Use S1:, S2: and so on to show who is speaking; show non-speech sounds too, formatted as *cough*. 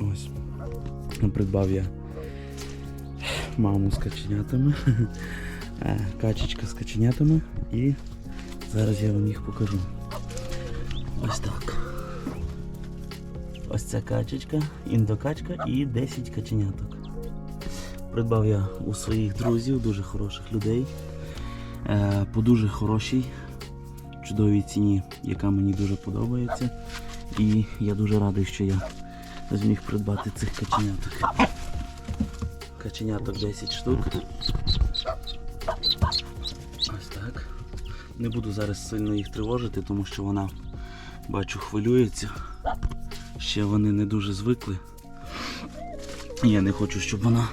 S1: Ось. Придбав я маму з каченятами, *laughs* е, качечка з каченятами і зараз я вам їх покажу. Ось так. Ось ця качечка, індокачка і 10 каченяток. Придбав я у своїх друзів, дуже хороших людей, е, по дуже хорошій, чудовій ціні, яка мені дуже подобається. І я дуже радий, що я зміг придбати цих каченяток. Каченяток 10 штук. Ось так. Не буду зараз сильно їх тривожити, тому що вона, бачу, хвилюється. Ще вони не дуже звикли. Я не хочу, щоб вона